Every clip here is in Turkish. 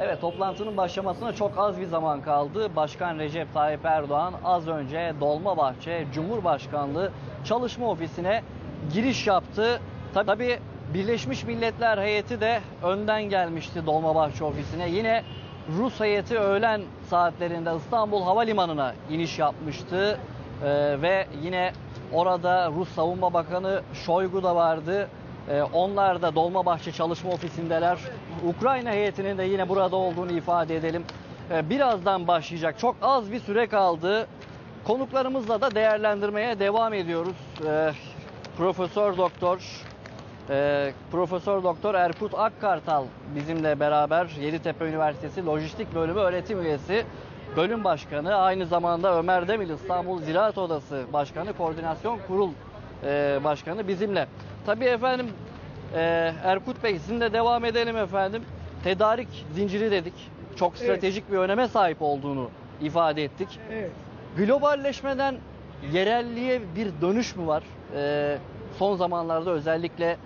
Evet toplantının başlamasına çok az bir zaman kaldı. Başkan Recep Tayyip Erdoğan az önce Dolmabahçe Cumhurbaşkanlığı Çalışma Ofisi'ne giriş yaptı. Tabii Birleşmiş Milletler heyeti de önden gelmişti Dolmabahçe Ofisi'ne. Yine Rus heyeti öğlen saatlerinde İstanbul Havalimanı'na iniş yapmıştı. Ee, ve yine orada Rus Savunma Bakanı Şoygu da vardı. Ee, onlar da Dolmabahçe Çalışma Ofisi'ndeler. Ukrayna heyetinin de yine burada olduğunu ifade edelim. Ee, birazdan başlayacak. Çok az bir süre kaldı. Konuklarımızla da değerlendirmeye devam ediyoruz. Ee, Profesör Doktor ee, Profesör Doktor Erkut Akkartal bizimle beraber Yeditepe Üniversitesi Lojistik Bölümü öğretim üyesi, bölüm başkanı, aynı zamanda Ömer Demir İstanbul Ziraat Odası Başkanı, Koordinasyon Kurul e, Başkanı bizimle. Tabii efendim e, Erkut Bey sizinle devam edelim efendim. Tedarik zinciri dedik. Çok stratejik bir öneme sahip olduğunu ifade ettik. Evet. Globalleşmeden yerelliğe bir dönüş mü var? Ee, son zamanlarda özellikle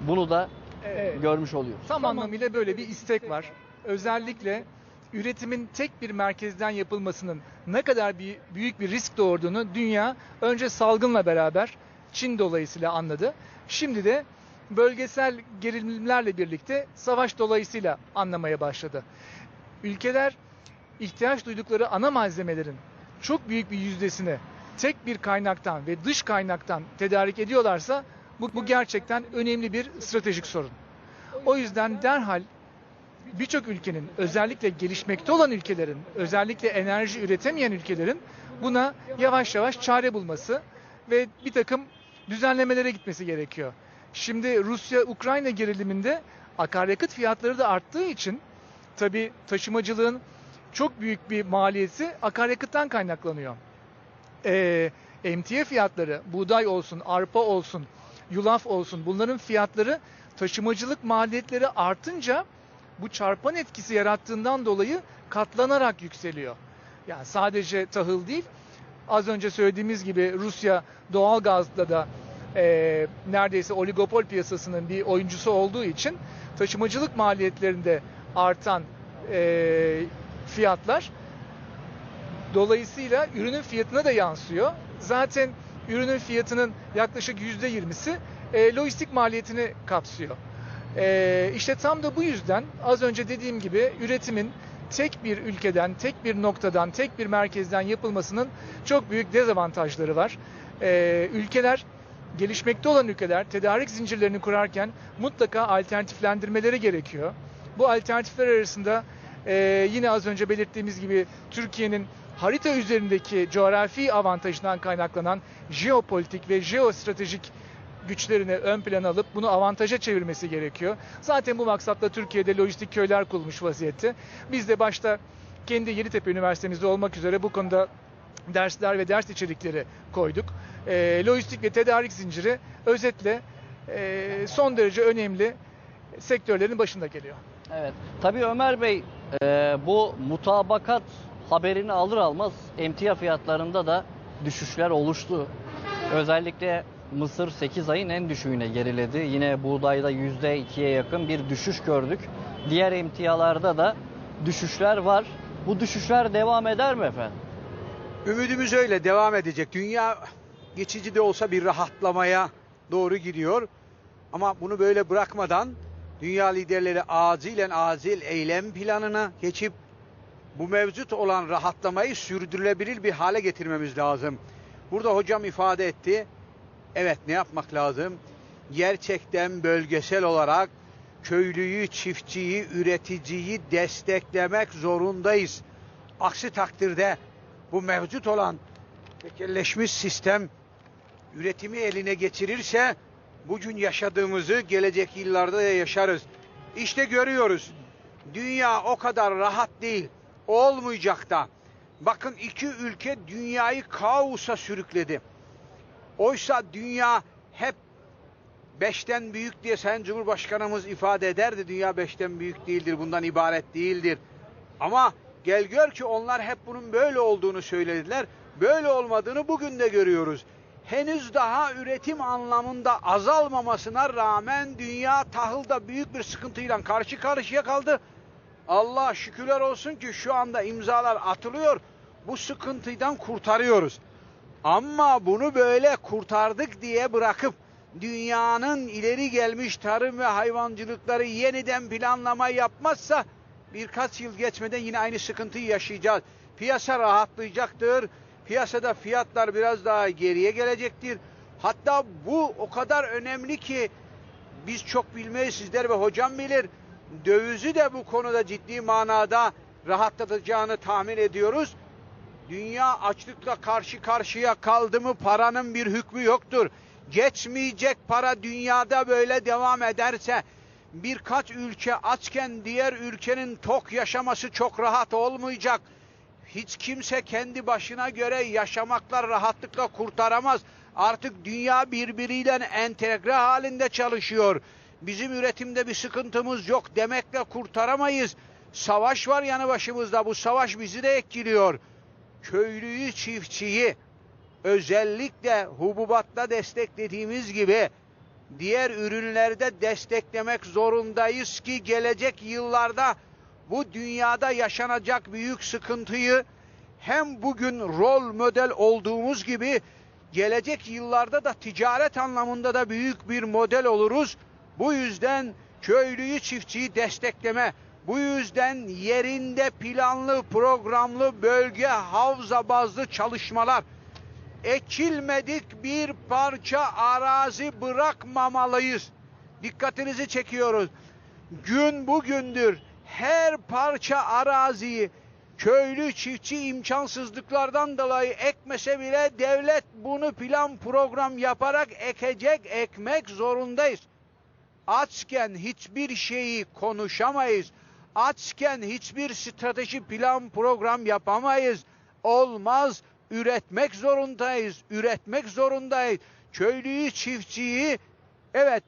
bunu da Evet. görmüş oluyoruz. Tam anlamıyla böyle bir istek var. Özellikle üretimin tek bir merkezden yapılmasının ne kadar bir büyük bir risk doğurduğunu dünya önce salgınla beraber Çin dolayısıyla anladı. Şimdi de bölgesel gerilimlerle birlikte savaş dolayısıyla anlamaya başladı. Ülkeler ihtiyaç duydukları ana malzemelerin çok büyük bir yüzdesini tek bir kaynaktan ve dış kaynaktan tedarik ediyorlarsa bu, bu gerçekten önemli bir stratejik sorun. O yüzden derhal birçok ülkenin özellikle gelişmekte olan ülkelerin özellikle enerji üretemeyen ülkelerin buna yavaş yavaş çare bulması ve bir takım düzenlemelere gitmesi gerekiyor. Şimdi Rusya-Ukrayna geriliminde akaryakıt fiyatları da arttığı için tabi taşımacılığın çok büyük bir maliyeti akaryakıttan kaynaklanıyor. Ee, emtia fiyatları, buğday olsun, arpa olsun, yulaf olsun bunların fiyatları taşımacılık maliyetleri artınca bu çarpan etkisi yarattığından dolayı katlanarak yükseliyor. Yani sadece tahıl değil, az önce söylediğimiz gibi Rusya doğal gazda da e, neredeyse oligopol piyasasının bir oyuncusu olduğu için taşımacılık maliyetlerinde artan e, fiyatlar dolayısıyla ürünün fiyatına da yansıyor. Zaten ürünün fiyatının yaklaşık %20'si e, lojistik maliyetini kapsıyor. E, işte tam da bu yüzden az önce dediğim gibi üretimin tek bir ülkeden, tek bir noktadan, tek bir merkezden yapılmasının çok büyük dezavantajları var. E, ülkeler, gelişmekte olan ülkeler tedarik zincirlerini kurarken mutlaka alternatiflendirmeleri gerekiyor. Bu alternatifler arasında e, yine az önce belirttiğimiz gibi Türkiye'nin harita üzerindeki coğrafi avantajından kaynaklanan jeopolitik ve jeostratejik güçlerini ön plana alıp bunu avantaja çevirmesi gerekiyor. Zaten bu maksatla Türkiye'de lojistik köyler kurulmuş vaziyette. Biz de başta kendi Yeditepe Üniversitemizde olmak üzere bu konuda dersler ve ders içerikleri koyduk. E, lojistik ve tedarik zinciri özetle e, son derece önemli sektörlerin başında geliyor. Evet. Tabii Ömer Bey e, bu mutabakat haberini alır almaz emtia fiyatlarında da düşüşler oluştu. Özellikle Mısır 8 ayın en düşüğüne geriledi. Yine buğdayda %2'ye yakın bir düşüş gördük. Diğer emtialarda da düşüşler var. Bu düşüşler devam eder mi efendim? Ümidimiz öyle devam edecek. Dünya geçici de olsa bir rahatlamaya doğru gidiyor. Ama bunu böyle bırakmadan dünya liderleri acilen acil eylem planına geçip bu mevcut olan rahatlamayı sürdürülebilir bir hale getirmemiz lazım. Burada hocam ifade etti. Evet ne yapmak lazım? Gerçekten bölgesel olarak köylüyü, çiftçiyi, üreticiyi desteklemek zorundayız. Aksi takdirde bu mevcut olan tekelleşmiş sistem üretimi eline geçirirse bugün yaşadığımızı gelecek yıllarda da yaşarız. İşte görüyoruz. Dünya o kadar rahat değil. Olmayacak da. Bakın iki ülke dünyayı kaosa sürükledi. Oysa dünya hep beşten büyük diye Sayın Cumhurbaşkanımız ifade ederdi. Dünya beşten büyük değildir, bundan ibaret değildir. Ama gel gör ki onlar hep bunun böyle olduğunu söylediler. Böyle olmadığını bugün de görüyoruz. Henüz daha üretim anlamında azalmamasına rağmen dünya tahılda büyük bir sıkıntıyla karşı karşıya kaldı. Allah şükürler olsun ki şu anda imzalar atılıyor. Bu sıkıntıdan kurtarıyoruz. Ama bunu böyle kurtardık diye bırakıp dünyanın ileri gelmiş tarım ve hayvancılıkları yeniden planlama yapmazsa birkaç yıl geçmeden yine aynı sıkıntıyı yaşayacağız. Piyasa rahatlayacaktır. Piyasada fiyatlar biraz daha geriye gelecektir. Hatta bu o kadar önemli ki biz çok bilmeyiz sizler ve hocam bilir. Dövizi de bu konuda ciddi manada rahatlatacağını tahmin ediyoruz. Dünya açlıkla karşı karşıya kaldı mı paranın bir hükmü yoktur. Geçmeyecek para dünyada böyle devam ederse birkaç ülke açken diğer ülkenin tok yaşaması çok rahat olmayacak. Hiç kimse kendi başına göre yaşamakla rahatlıkla kurtaramaz. Artık dünya birbiriyle entegre halinde çalışıyor. Bizim üretimde bir sıkıntımız yok demekle kurtaramayız. Savaş var yanı başımızda. Bu savaş bizi de etkiliyor. Köylüyü, çiftçiyi özellikle hububatta desteklediğimiz gibi diğer ürünlerde desteklemek zorundayız ki gelecek yıllarda bu dünyada yaşanacak büyük sıkıntıyı hem bugün rol model olduğumuz gibi gelecek yıllarda da ticaret anlamında da büyük bir model oluruz. Bu yüzden köylüyü çiftçiyi destekleme, bu yüzden yerinde planlı programlı bölge havza bazlı çalışmalar ekilmedik bir parça arazi bırakmamalıyız. Dikkatinizi çekiyoruz. Gün bugündür her parça araziyi köylü çiftçi imkansızlıklardan dolayı ekmese bile devlet bunu plan program yaparak ekecek ekmek zorundayız. Açken hiçbir şeyi konuşamayız. Açken hiçbir strateji plan program yapamayız. Olmaz. Üretmek zorundayız. Üretmek zorundayız. Köylüyü, çiftçiyi evet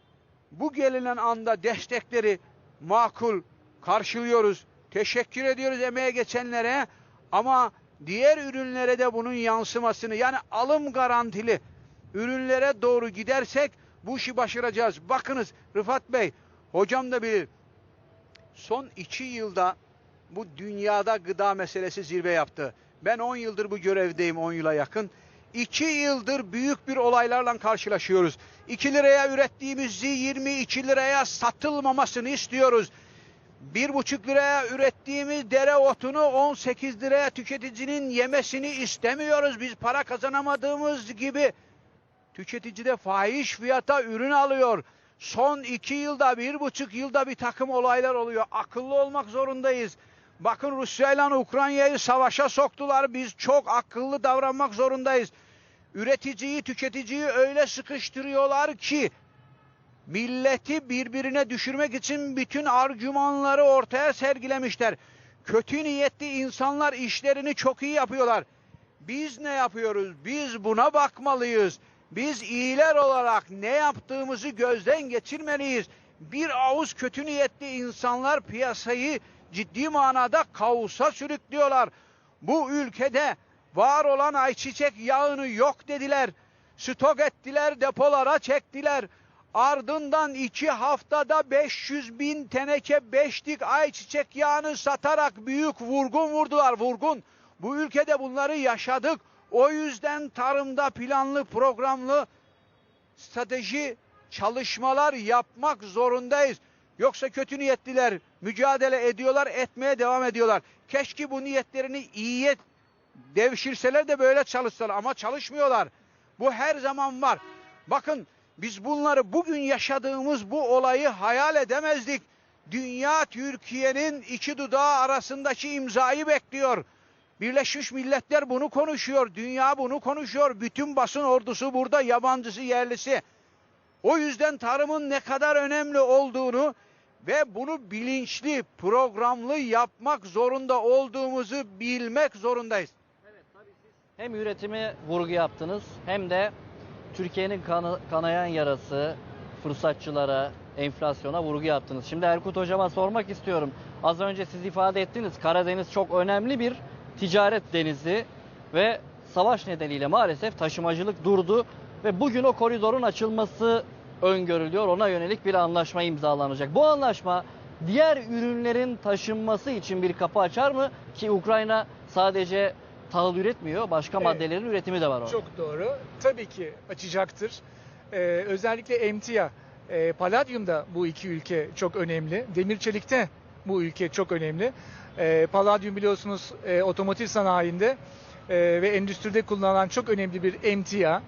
bu gelinen anda destekleri makul karşılıyoruz. Teşekkür ediyoruz emeğe geçenlere ama diğer ürünlere de bunun yansımasını yani alım garantili ürünlere doğru gidersek bu işi başaracağız. Bakınız Rıfat Bey, hocam da bilir. Son iki yılda bu dünyada gıda meselesi zirve yaptı. Ben 10 yıldır bu görevdeyim 10 yıla yakın. 2 yıldır büyük bir olaylarla karşılaşıyoruz. 2 liraya ürettiğimizi 22 liraya satılmamasını istiyoruz. 1,5 liraya ürettiğimiz dereotunu 18 liraya tüketicinin yemesini istemiyoruz. Biz para kazanamadığımız gibi tüketici de fahiş fiyata ürün alıyor. Son iki yılda, bir buçuk yılda bir takım olaylar oluyor. Akıllı olmak zorundayız. Bakın Rusya ile Ukrayna'yı savaşa soktular. Biz çok akıllı davranmak zorundayız. Üreticiyi, tüketiciyi öyle sıkıştırıyorlar ki milleti birbirine düşürmek için bütün argümanları ortaya sergilemişler. Kötü niyetli insanlar işlerini çok iyi yapıyorlar. Biz ne yapıyoruz? Biz buna bakmalıyız. Biz iyiler olarak ne yaptığımızı gözden geçirmeliyiz. Bir avuz kötü niyetli insanlar piyasayı ciddi manada kaosa sürüklüyorlar. Bu ülkede var olan ayçiçek yağını yok dediler. Stok ettiler, depolara çektiler. Ardından iki haftada 500 bin teneke beşlik ayçiçek yağını satarak büyük vurgun vurdular, vurgun. Bu ülkede bunları yaşadık. O yüzden tarımda planlı, programlı strateji çalışmalar yapmak zorundayız. Yoksa kötü niyetliler mücadele ediyorlar, etmeye devam ediyorlar. Keşke bu niyetlerini iyiye devşirseler de böyle çalışsalar ama çalışmıyorlar. Bu her zaman var. Bakın biz bunları bugün yaşadığımız bu olayı hayal edemezdik. Dünya Türkiye'nin iki dudağı arasındaki imzayı bekliyor. Birleşmiş Milletler bunu konuşuyor. Dünya bunu konuşuyor. Bütün basın ordusu burada yabancısı yerlisi. O yüzden tarımın ne kadar önemli olduğunu ve bunu bilinçli, programlı yapmak zorunda olduğumuzu bilmek zorundayız. Hem üretime vurgu yaptınız hem de Türkiye'nin kanayan yarası, fırsatçılara, enflasyona vurgu yaptınız. Şimdi Erkut Hocam'a sormak istiyorum. Az önce siz ifade ettiniz Karadeniz çok önemli bir ticaret denizi ve savaş nedeniyle maalesef taşımacılık durdu ve bugün o koridorun açılması öngörülüyor. Ona yönelik bir anlaşma imzalanacak. Bu anlaşma diğer ürünlerin taşınması için bir kapı açar mı? Ki Ukrayna sadece tahıl üretmiyor, başka Evet. maddelerin üretimi de var orada. Çok doğru. Tabii ki açacaktır. Ee, özellikle emtia, e, paladyum da bu iki ülke çok önemli. Demir çelikte bu ülke çok önemli. E, paladyum biliyorsunuz e, otomotiv sanayinde e, ve endüstride kullanılan çok önemli bir emtia.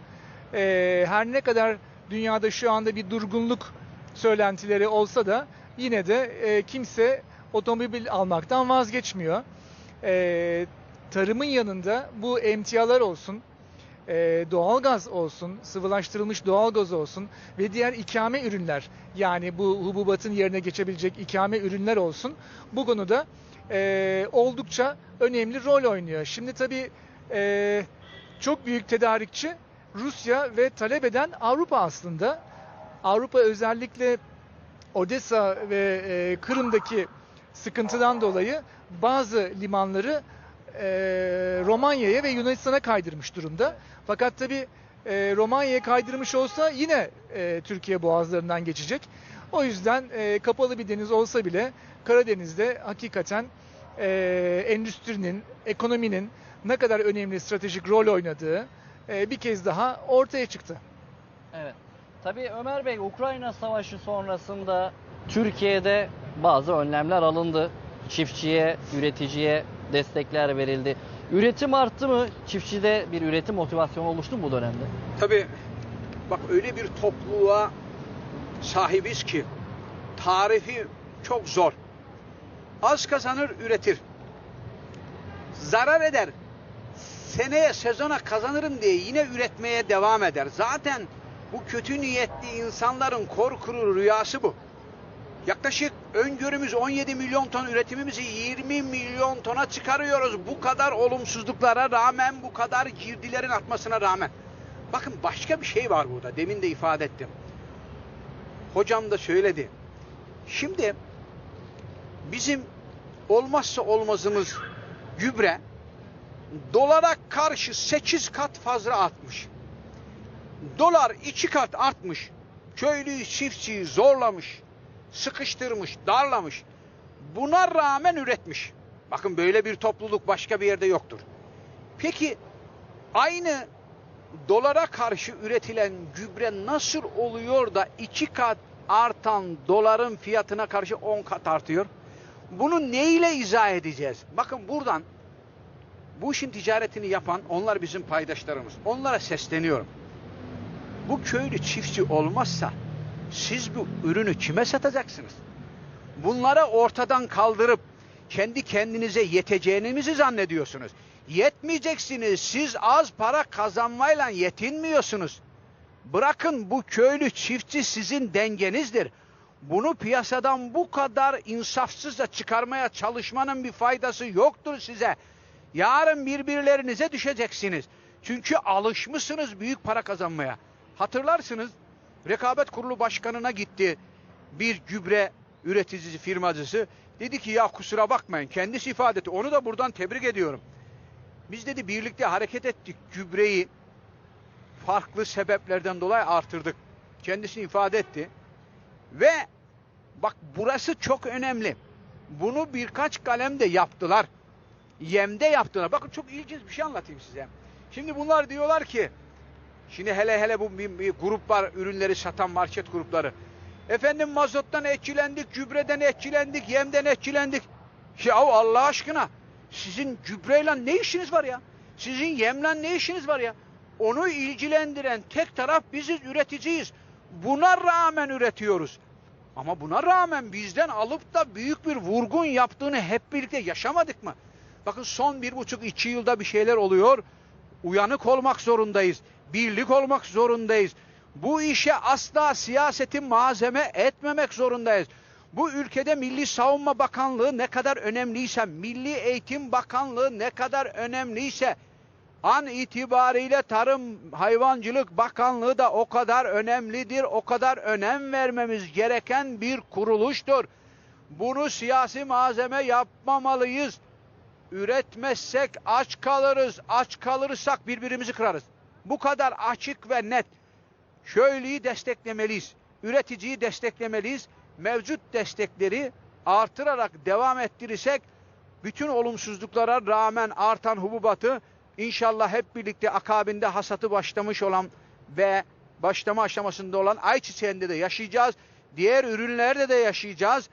E, her ne kadar dünyada şu anda bir durgunluk söylentileri olsa da yine de e, kimse otomobil almaktan vazgeçmiyor. E, tarımın yanında bu emtialar olsun, e, doğalgaz olsun, sıvılaştırılmış doğalgaz olsun ve diğer ikame ürünler yani bu hububatın yerine geçebilecek ikame ürünler olsun bu konuda e, oldukça önemli rol oynuyor. Şimdi tabii e, çok büyük tedarikçi Rusya ve talep eden Avrupa aslında. Avrupa özellikle Odessa ve e, Kırım'daki sıkıntıdan dolayı bazı limanları e, Romanya'ya ve Yunanistan'a kaydırmış durumda. Fakat tabi Romanya'ya kaydırmış olsa yine e, Türkiye boğazlarından geçecek. O yüzden e, kapalı bir deniz olsa bile Karadeniz'de hakikaten e, endüstrinin, ekonominin ne kadar önemli stratejik rol oynadığı e, bir kez daha ortaya çıktı. Evet. Tabii Ömer Bey Ukrayna Savaşı sonrasında Türkiye'de bazı önlemler alındı. Çiftçiye, üreticiye destekler verildi. Üretim arttı mı? Çiftçide bir üretim motivasyonu oluştu mu bu dönemde? Tabii bak öyle bir topluluğa sahibiz ki tarifi çok zor. Az kazanır üretir. Zarar eder. Seneye sezona kazanırım diye yine üretmeye devam eder. Zaten bu kötü niyetli insanların korkulu rüyası bu. Yaklaşık öngörümüz 17 milyon ton üretimimizi 20 milyon tona çıkarıyoruz. Bu kadar olumsuzluklara rağmen, bu kadar girdilerin atmasına rağmen. Bakın başka bir şey var burada. Demin de ifade ettim. Hocam da söyledi. Şimdi bizim olmazsa olmazımız gübre dolara karşı 8 kat fazla artmış. Dolar 2 kat artmış. Köylüyü, çiftçiyi zorlamış, sıkıştırmış, darlamış. Buna rağmen üretmiş. Bakın böyle bir topluluk başka bir yerde yoktur. Peki aynı dolara karşı üretilen gübre nasıl oluyor da iki kat artan doların fiyatına karşı 10 kat artıyor? Bunu neyle izah edeceğiz? Bakın buradan bu işin ticaretini yapan onlar bizim paydaşlarımız. Onlara sesleniyorum. Bu köylü çiftçi olmazsa siz bu ürünü kime satacaksınız? Bunları ortadan kaldırıp kendi kendinize yeteceğinizi zannediyorsunuz. Yetmeyeceksiniz. Siz az para kazanmayla yetinmiyorsunuz. Bırakın bu köylü çiftçi sizin dengenizdir. Bunu piyasadan bu kadar insafsızca çıkarmaya çalışmanın bir faydası yoktur size. Yarın birbirlerinize düşeceksiniz. Çünkü alışmışsınız büyük para kazanmaya. Hatırlarsınız rekabet kurulu başkanına gitti bir gübre üreticisi firmacısı. Dedi ki ya kusura bakmayın kendisi ifade etti. Onu da buradan tebrik ediyorum. Biz dedi birlikte hareket ettik. Gübreyi farklı sebeplerden dolayı artırdık. Kendisi ifade etti. Ve bak burası çok önemli. Bunu birkaç kalemde yaptılar. Yemde yaptılar. Bakın çok ilginç bir şey anlatayım size. Şimdi bunlar diyorlar ki Şimdi hele hele bu grup var ürünleri satan market grupları. Efendim mazottan etkilendik, gübreden etkilendik, yemden etkilendik. Ya Allah aşkına sizin gübreyle ne işiniz var ya? Sizin yemle ne işiniz var ya? Onu ilgilendiren tek taraf biziz, üreticiyiz. Buna rağmen üretiyoruz. Ama buna rağmen bizden alıp da büyük bir vurgun yaptığını hep birlikte yaşamadık mı? Bakın son bir buçuk iki yılda bir şeyler oluyor. Uyanık olmak zorundayız. Birlik olmak zorundayız. Bu işe asla siyaseti malzeme etmemek zorundayız. Bu ülkede Milli Savunma Bakanlığı ne kadar önemliyse, Milli Eğitim Bakanlığı ne kadar önemliyse, an itibariyle Tarım Hayvancılık Bakanlığı da o kadar önemlidir, o kadar önem vermemiz gereken bir kuruluştur. Bunu siyasi malzeme yapmamalıyız. Üretmezsek aç kalırız, aç kalırsak birbirimizi kırarız. Bu kadar açık ve net. Köylüyü desteklemeliyiz. Üreticiyi desteklemeliyiz. Mevcut destekleri artırarak devam ettirirsek bütün olumsuzluklara rağmen artan hububatı inşallah hep birlikte akabinde hasatı başlamış olan ve başlama aşamasında olan ayçiçeğinde de yaşayacağız. Diğer ürünlerde de yaşayacağız.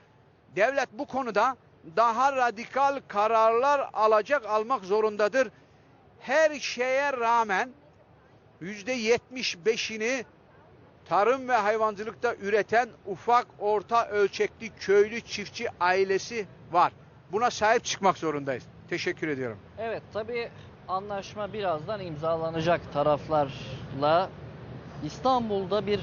Devlet bu konuda daha radikal kararlar alacak, almak zorundadır. Her şeye rağmen %75'ini tarım ve hayvancılıkta üreten ufak orta ölçekli köylü çiftçi ailesi var. Buna sahip çıkmak zorundayız. Teşekkür ediyorum. Evet tabi anlaşma birazdan imzalanacak taraflarla İstanbul'da bir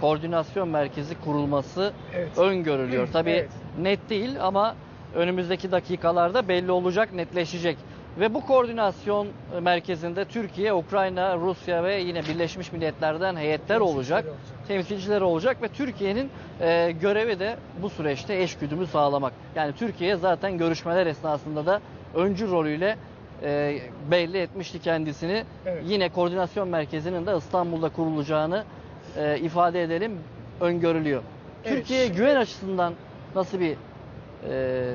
koordinasyon merkezi kurulması Evet. öngörülüyor. Tabi Evet. net değil ama önümüzdeki dakikalarda belli olacak, netleşecek. Ve bu koordinasyon merkezinde Türkiye, Ukrayna, Rusya ve yine Birleşmiş Milletler'den heyetler olacak, temsilciler olacak ve Türkiye'nin e, görevi de bu süreçte eşgüdümü sağlamak. Yani Türkiye zaten görüşmeler esnasında da öncü rolüyle e, belli etmişti kendisini. Evet. Yine koordinasyon merkezinin de İstanbul'da kurulacağını e, ifade edelim öngörülüyor. Evet, Türkiye'ye güven açısından nasıl bir e,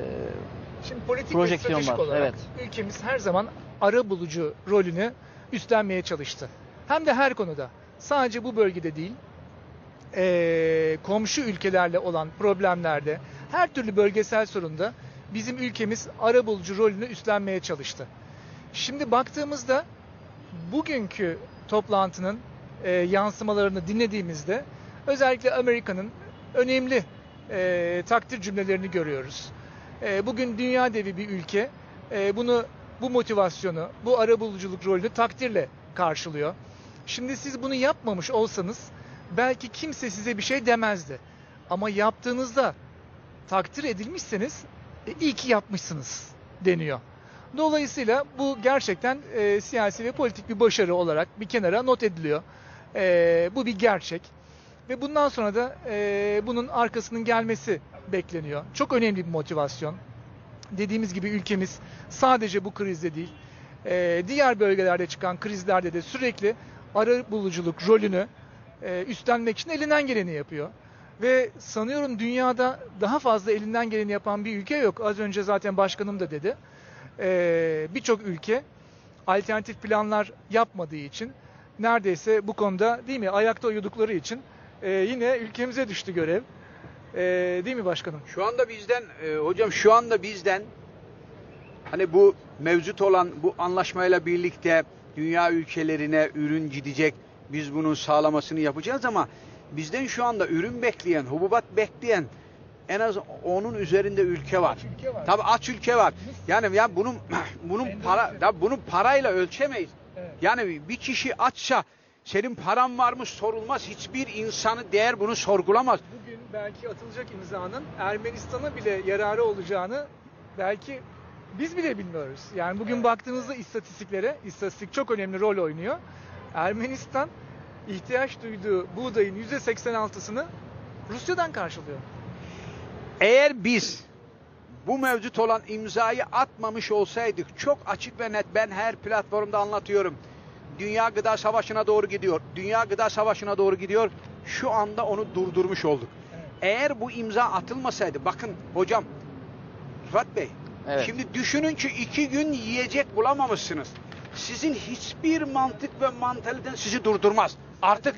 Şimdi politik ve stratejik var, olarak evet. ülkemiz her zaman ara bulucu rolünü üstlenmeye çalıştı. Hem de her konuda. Sadece bu bölgede değil, eee, komşu ülkelerle olan problemlerde, her türlü bölgesel sorunda bizim ülkemiz ara bulucu rolünü üstlenmeye çalıştı. Şimdi baktığımızda bugünkü toplantının eee, yansımalarını dinlediğimizde özellikle Amerika'nın önemli eee, takdir cümlelerini görüyoruz. E, bugün dünya devi bir ülke e, bunu bu motivasyonu, bu arabuluculuk rolünü takdirle karşılıyor. Şimdi siz bunu yapmamış olsanız belki kimse size bir şey demezdi. Ama yaptığınızda takdir edilmişseniz e, iyi ki yapmışsınız deniyor. Dolayısıyla bu gerçekten e, siyasi ve politik bir başarı olarak bir kenara not ediliyor. E, bu bir gerçek. Ve bundan sonra da e, bunun arkasının gelmesi bekleniyor. Çok önemli bir motivasyon. Dediğimiz gibi ülkemiz sadece bu krizde değil, e, diğer bölgelerde çıkan krizlerde de sürekli ara buluculuk rolünü e, üstlenmek için elinden geleni yapıyor. Ve sanıyorum dünyada daha fazla elinden geleni yapan bir ülke yok. Az önce zaten başkanım da dedi. E, Birçok ülke alternatif planlar yapmadığı için neredeyse bu konuda değil mi ayakta uyudukları için yine ülkemize düştü görev. E, değil mi başkanım? Şu anda bizden e, hocam şu anda bizden hani bu mevcut olan bu anlaşmayla birlikte dünya ülkelerine ürün gidecek. Biz bunun sağlamasını yapacağız ama bizden şu anda ürün bekleyen, hububat bekleyen en az onun üzerinde ülke var. Ülke var. Tabii aç ülke var. Yani ya bunun bunun para ya bunun parayla ölçemeyiz. Evet. Yani bir kişi açsa senin paran var mı sorulmaz. Hiçbir insanı değer bunu sorgulamaz. Bugün belki atılacak imzanın Ermenistan'a bile yararı olacağını belki biz bile bilmiyoruz. Yani bugün baktığınızda istatistiklere, istatistik çok önemli rol oynuyor. Ermenistan ihtiyaç duyduğu buğdayın %86'sını Rusya'dan karşılıyor. Eğer biz bu mevcut olan imzayı atmamış olsaydık çok açık ve net ben her platformda anlatıyorum. Dünya gıda savaşına doğru gidiyor. Dünya gıda savaşına doğru gidiyor. Şu anda onu durdurmuş olduk. Evet. Eğer bu imza atılmasaydı bakın hocam Rıfat Bey Evet. şimdi düşünün ki iki gün yiyecek bulamamışsınız. Sizin hiçbir mantık ve mantaliten sizi durdurmaz. Artık.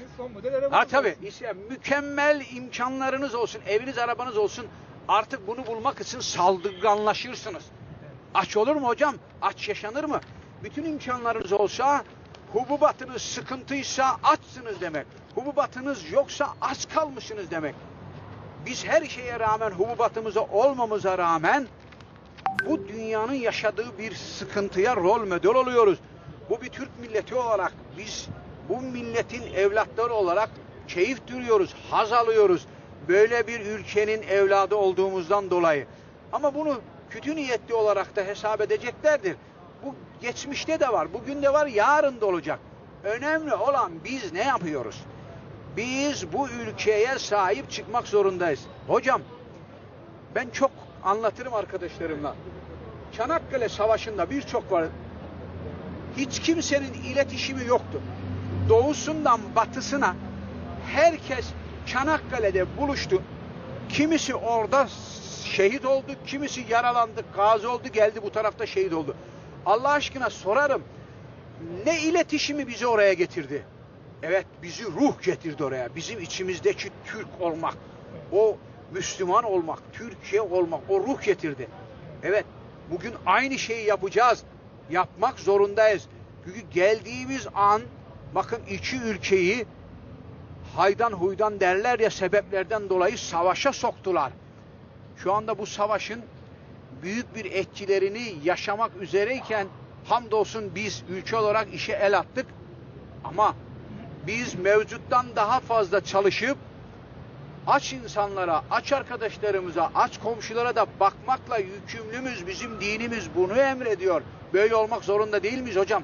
Ha tabii. İşte mükemmel imkanlarınız olsun, eviniz arabanız olsun. Artık bunu bulmak için saldırganlaşırsınız. Aç olur mu hocam? Aç yaşanır mı? Bütün imkanlarınız olsa, hububatınız sıkıntıysa açsınız demek. Hububatınız yoksa aç kalmışsınız demek. Biz her şeye rağmen hububatımıza olmamıza rağmen bu dünyanın yaşadığı bir sıkıntıya rol model oluyoruz. Bu bir Türk milleti olarak biz bu milletin evlatları olarak keyif duyuyoruz, haz alıyoruz. Böyle bir ülkenin evladı olduğumuzdan dolayı. Ama bunu kötü niyetli olarak da hesap edeceklerdir. Geçmişte de var, bugün de var, yarın da olacak. Önemli olan biz ne yapıyoruz? Biz bu ülkeye sahip çıkmak zorundayız. Hocam ben çok anlatırım arkadaşlarımla. Çanakkale Savaşı'nda birçok var. Hiç kimsenin iletişimi yoktu. Doğusundan batısına herkes Çanakkale'de buluştu. Kimisi orada şehit oldu, kimisi yaralandı, gazi oldu, geldi bu tarafta şehit oldu. Allah aşkına sorarım. Ne iletişimi bizi oraya getirdi? Evet, bizi ruh getirdi oraya. Bizim içimizdeki Türk olmak, o Müslüman olmak, Türkiye olmak, o ruh getirdi. Evet, bugün aynı şeyi yapacağız. Yapmak zorundayız. Çünkü geldiğimiz an, bakın iki ülkeyi haydan huydan derler ya sebeplerden dolayı savaşa soktular. Şu anda bu savaşın büyük bir etkilerini yaşamak üzereyken hamdolsun biz ülke olarak işe el attık. Ama biz mevcuttan daha fazla çalışıp aç insanlara, aç arkadaşlarımıza, aç komşulara da bakmakla yükümlümüz. Bizim dinimiz bunu emrediyor. Böyle olmak zorunda değil miyiz hocam?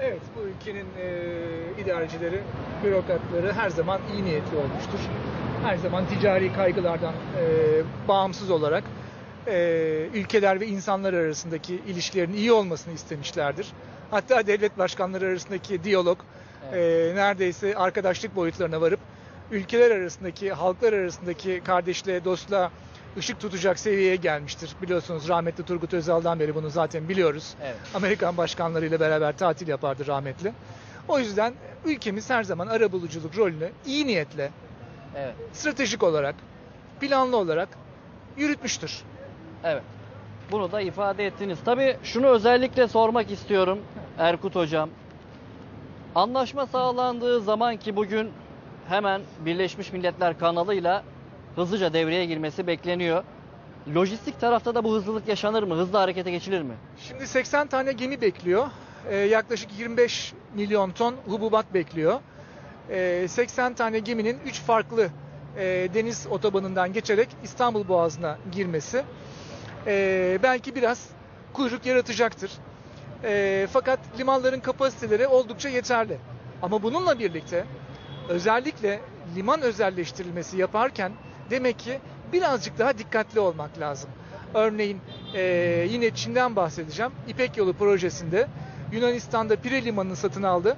Evet, bu ülkenin e, idarecileri, bürokratları her zaman iyi niyetli olmuştur. Her zaman ticari kaygılardan e, bağımsız olarak e, ülkeler ve insanlar arasındaki ilişkilerin iyi olmasını istemişlerdir. Hatta devlet başkanları arasındaki diyalog e, neredeyse arkadaşlık boyutlarına varıp ülkeler arasındaki, halklar arasındaki kardeşliğe, dostluğa ışık tutacak seviyeye gelmiştir. Biliyorsunuz rahmetli Turgut Özal'dan beri bunu zaten biliyoruz. Evet. Amerikan başkanlarıyla beraber tatil yapardı rahmetli. O yüzden ülkemiz her zaman arabuluculuk rolünü iyi niyetle, Evet. stratejik olarak, planlı olarak yürütmüştür. Evet. Bunu da ifade ettiniz. Tabii şunu özellikle sormak istiyorum Erkut Hocam. Anlaşma sağlandığı zaman ki bugün hemen Birleşmiş Milletler kanalıyla hızlıca devreye girmesi bekleniyor. Lojistik tarafta da bu hızlılık yaşanır mı? Hızlı harekete geçilir mi? Şimdi 80 tane gemi bekliyor. Ee, yaklaşık 25 milyon ton hububat bekliyor. Ee, 80 tane geminin 3 farklı e, deniz otobanından geçerek İstanbul Boğazı'na girmesi e, belki biraz kuyruk yaratacaktır. E, fakat limanların kapasiteleri oldukça yeterli. Ama bununla birlikte özellikle liman özelleştirilmesi yaparken demek ki birazcık daha dikkatli olmak lazım. Örneğin e, yine Çin'den bahsedeceğim. İpek Yolu projesinde Yunanistan'da Pire Limanı'nı satın aldı.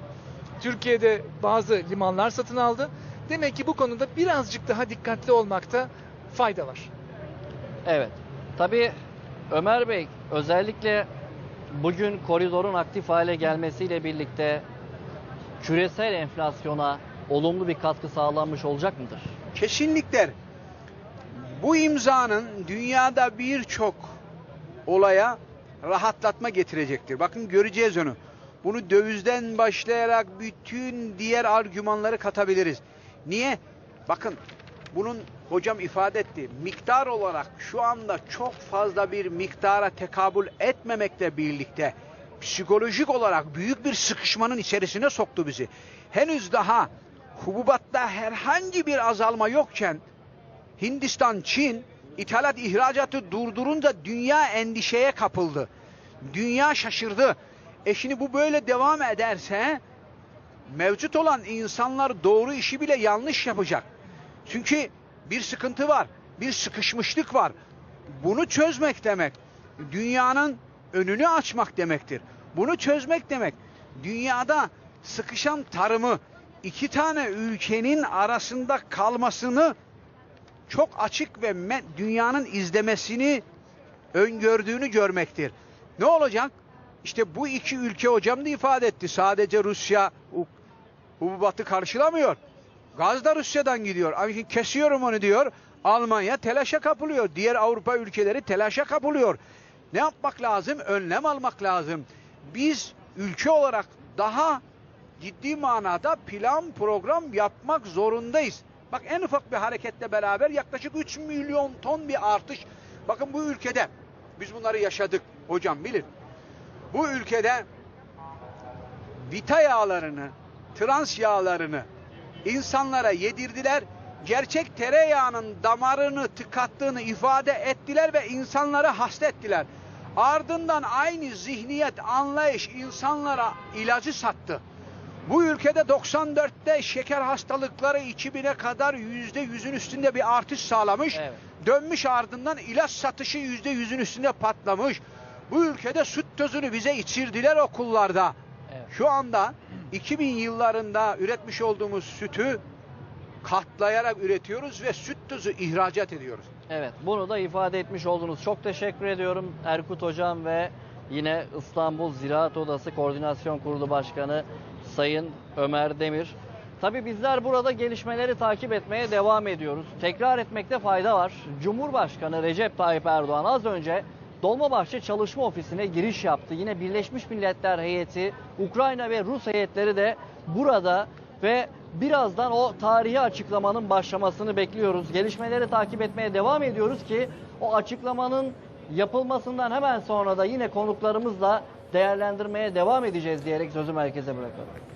Türkiye'de bazı limanlar satın aldı. Demek ki bu konuda birazcık daha dikkatli olmakta fayda var. Evet. Tabii Ömer Bey özellikle bugün koridorun aktif hale gelmesiyle birlikte küresel enflasyona olumlu bir katkı sağlanmış olacak mıdır? Kesinlikle bu imzanın dünyada birçok olaya rahatlatma getirecektir. Bakın göreceğiz onu. Bunu dövizden başlayarak bütün diğer argümanları katabiliriz. Niye? Bakın bunun hocam ifade etti. Miktar olarak şu anda çok fazla bir miktara tekabül etmemekle birlikte psikolojik olarak büyük bir sıkışmanın içerisine soktu bizi. Henüz daha hububatta herhangi bir azalma yokken Hindistan, Çin ithalat ihracatı durdurunca dünya endişeye kapıldı. Dünya şaşırdı. E şimdi bu böyle devam ederse mevcut olan insanlar doğru işi bile yanlış yapacak. Çünkü bir sıkıntı var, bir sıkışmışlık var. Bunu çözmek demek dünyanın önünü açmak demektir. Bunu çözmek demek dünyada sıkışan tarımı iki tane ülkenin arasında kalmasını çok açık ve dünyanın izlemesini öngördüğünü görmektir. Ne olacak? İşte bu iki ülke hocam da ifade etti. Sadece Rusya hu- hububatı karşılamıyor. Gaz da Rusya'dan gidiyor. Ama şimdi kesiyorum onu diyor. Almanya telaşa kapılıyor. Diğer Avrupa ülkeleri telaşa kapılıyor. Ne yapmak lazım? Önlem almak lazım. Biz ülke olarak daha ciddi manada plan program yapmak zorundayız. Bak en ufak bir hareketle beraber yaklaşık 3 milyon ton bir artış. Bakın bu ülkede biz bunları yaşadık hocam bilir. Bu ülkede vita yağlarını, trans yağlarını insanlara yedirdiler. Gerçek tereyağının damarını tıkattığını ifade ettiler ve insanları hasta ettiler. Ardından aynı zihniyet, anlayış insanlara ilacı sattı. Bu ülkede 94'te şeker hastalıkları 2000'e kadar %100'ün üstünde bir artış sağlamış. Evet. Dönmüş ardından ilaç satışı %100'ün üstünde patlamış. Bu ülkede süt tozunu bize içirdiler okullarda. Evet. Şu anda 2000 yıllarında üretmiş olduğumuz sütü katlayarak üretiyoruz ve süt tuzu ihracat ediyoruz. Evet, bunu da ifade etmiş oldunuz. Çok teşekkür ediyorum Erkut Hocam ve yine İstanbul Ziraat Odası Koordinasyon Kurulu Başkanı Sayın Ömer Demir. Tabii bizler burada gelişmeleri takip etmeye devam ediyoruz. Tekrar etmekte fayda var. Cumhurbaşkanı Recep Tayyip Erdoğan az önce Dolmabahçe Çalışma Ofisi'ne giriş yaptı. Yine Birleşmiş Milletler heyeti, Ukrayna ve Rus heyetleri de burada ve birazdan o tarihi açıklamanın başlamasını bekliyoruz. Gelişmeleri takip etmeye devam ediyoruz ki o açıklamanın yapılmasından hemen sonra da yine konuklarımızla değerlendirmeye devam edeceğiz diyerek sözü merkeze bırakalım.